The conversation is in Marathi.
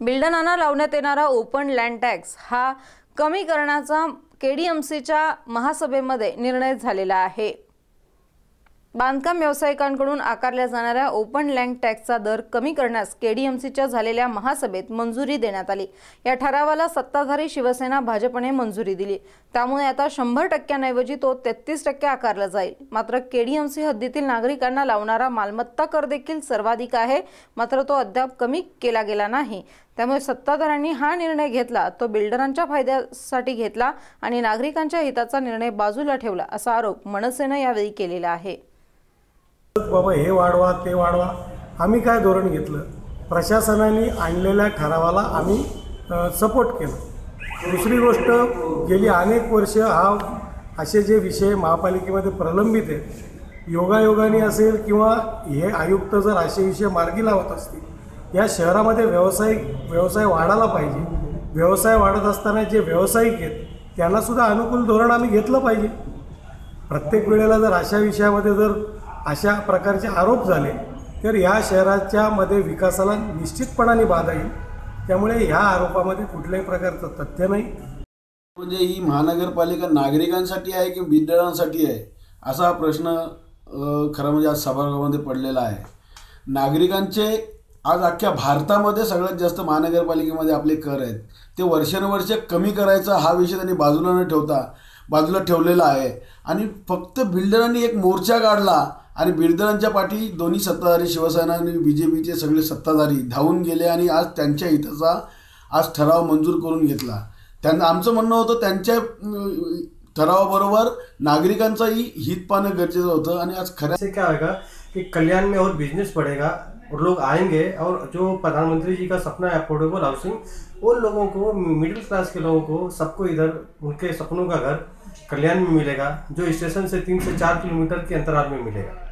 बिल्डरांना लावण्यात येणारा ओपन लँड टॅक्स हा कमी करण्याचा केडीएमसीच्या महासभेमध्ये निर्णय झालेला आहे. बांधकाम व्यावसायिकांकडून आकारल्या जाणाऱ्या ओपन लँड टॅक्सचा दर कमी करण्यास केडीएमसीच्या झालेल्या महासभेत मंजुरी देण्यात आली. या ठरावाला सत्ताधारी शिवसेना भाजपने मंजुरी दिली. त्यामुळे आता शंभर टक्क्यांऐवजी तो तेहतीस टक्के आकारला जाईल. मात्र केडीएमसी हद्दीतील नागरिकांना लावणारा मालमत्ता कर देखील सर्वाधिक आहे. मात्र तो अद्याप कमी केला गेला नाही. त्यामुळे सत्ताधाऱ्यांनी हा निर्णय घेतला तो बिल्डरांच्या फायद्यासाठी घेतला आणि नागरिकांच्या हिताचा निर्णय बाजूला ठेवला असा आरोप मनसेनं यावेळी केलेला आहे. बाबा हे वाढवा ते वाढवा. आम्ही काय धोरण घेतलं? प्रशासनाने आणलेल्या ठरावाला आम्ही सपोर्ट केला. दुसरी गोष्ट गेली अनेक वर्ष हा असे जे विषय महापालिकेमध्ये प्रलंबित आहेत योगायोगाने असेल किंवा हे आयुक्त जर असे विषय मार्गी लावत असतील या शहरामध्ये व्यावसायिक व्यवसाय वाढायला पाहिजे. व्यवसाय वाढत असताना जे व्यावसायिक आहेत त्यांनासुद्धा अनुकूल धोरण आम्ही घेतलं पाहिजे. प्रत्येक वेळेला जर अशा विषयामध्ये जर अशा प्रकारचे आरोप झाले तर या शहराच्या मध्ये विकासाला निश्चितपणाने बाधा येईल. त्यामुळे ह्या आरोपामध्ये कुठल्याही प्रकारचं तथ्य नाही. म्हणजे ही महानगरपालिका नागरिकांसाठी आहे की विद्यार्थ्यांसाठी आहे? असा हा प्रश्न खरं म्हणजे आज सभागृहामध्ये पडलेला आहे. नागरिकांचे आज अख्ख्या भारतामध्ये सगळ्यात जास्त महानगरपालिकेमध्ये आपले कर आहेत. ते वर्षानुवर्ष कमी करायचा हा विषय त्यांनी बाजूला न ठेवता बाजूला ठेवलेला आहे. आणि फक्त बिल्डरांनी एक मोर्चा काढला आणि बिल्डरांच्या पाठी दोन्ही सत्ताधारी शिवसेना आणि बी जे पीचे सगळे सत्ताधारी धावून गेले आणि आज त्यांच्या हिताचा आज ठराव मंजूर करून घेतला. त्यांना आमचं म्हणणं होतं त्यांच्या ठरावाबरोबर नागरिकांचंही हित पाहणं गरजेचं होतं आणि आज खरं काय क्या होगा कि? कल्याण में और बिजनेस पडेगा और लोग आएँगे और जो प्रधानमंत्री जी का सपना है अफोर्डेबल हाउसिंग उन लोगों को मिडिल क्लास के लोगों को सबको इधर, उनके सपनों का घर कल्याण में मिलेगा, जो स्टेशन से तीन से चार किलोमीटर के अंतराल में मिलेगा।